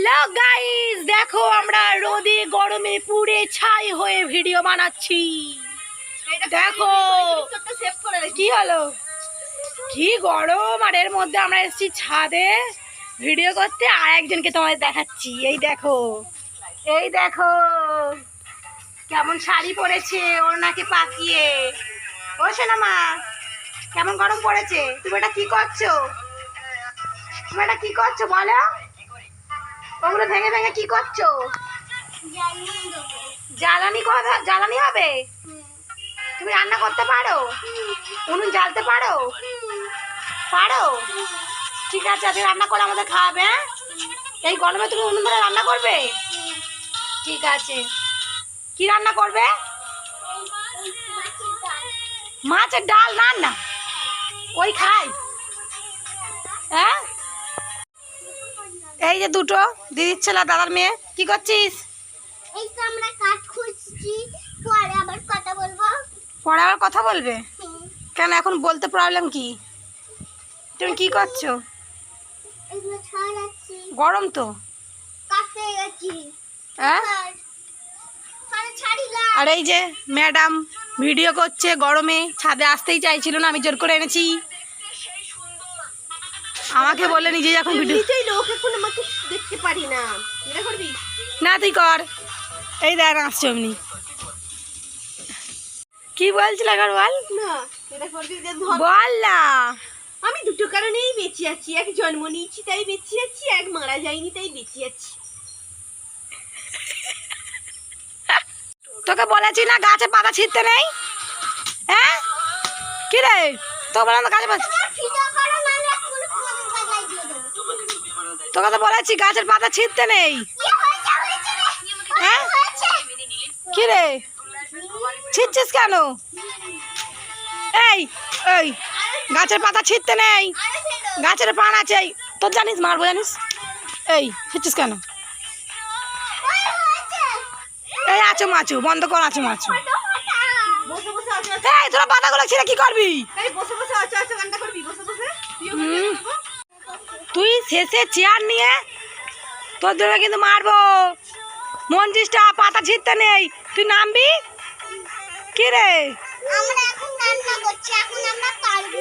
Hello guys দেখো আমরা রোদে গরমে পুড়ে ছাই হয়ে ভিডিও বানাচ্ছি। দেখো কি হলো? কি গরম আর এর মধ্যে আমরা এসেছি ছাদে ভিডিও করতে আর একজনকে তোমাদের দেখাচ্ছি। এই দেখো এই দেখো কেমন শাড়ি পরেছে ওর নাকি পাকিয়ে। ও মা কেমন গরম পড়েছে? তুমি এটা কি করছ? তুমি এটা কি করছ বলো? ভেঙে ভেঙে কি করছ? জ্বালানি জ্বালানি হবে? তুমি রান্না করতে পারো? উনুন জ্বালতে পারো? পারো? ঠিক আছে তুমি রান্না করে আমাদের খাওয়াবে হ্যাঁ? এই গরমে তুমি উনুন ধরে রান্না করবে? ঠিক আছে। কি রান্না করবে? মাছের ডাল রান্না ওই খাই। হ্যাঁ? এই যে দুটো দিদির ছেলে দাদার মেয়ে কি করছিস? এই তো আমরা কাঠ খুঁজছি পরে আবার কথা বলব। পরে আবার কথা বলবে? কেন এখন বলতে প্রবলেম কি? তুমি কি করছ? গরম তো। হ্যাঁ? আর এই যে ম্যাডাম ভিডিও করছে গরমে ছাদে আসতেই চাইছিল না আমি জোর করে এনেছি। আমাকে বলে নিজে যখন ভিডিও নিজেই লোক এখন আমাকে দেখতে পারি না। এটা করবি? না তুই কর। এই দেখ আসছে অমনি। কি বলছিল একবার বল না এটা করবি বল না। আমি দুটো কারণেই বেঁচে আছি। এক জন্ম নিয়েছি তাই বেঁচে আছি এক মারা যায়নি তাই বেঁচে আছি। তোকে বলেছি না গাছে পাতা ছিঁড়তে নেই? হ্যাঁ? কি রে? তো বললাম গাছে পাতা তোকে তো বলেছি গাছের পাতা ছিঁড়তে নেই। হ্যাঁ? কি রে? ছিঁড়ছিস কেন? এই এই গাছের পাতা ছিঁড়তে নেই। গাছের পান আছে তোর জানিস মারবো জানিস? এই ছিঁড়ছিস কেন? এই আছো মাছু বন্ধ কর আছো মাছু এই তোরা পাতাগুলো ছিঁড়ে কি করবি? বসে বসে আছো আছো করবি বসে বসে তুইও হুম। তুই শেষে চেয়ার নিয়ে তোর জন্য কিন্তু মারবো। মঞ্জিসটা পাতা ছিঁড়তে নেই। তুই নামবি? কি রে? আমরা এখন রান্না করছি, এখন আমরা পারব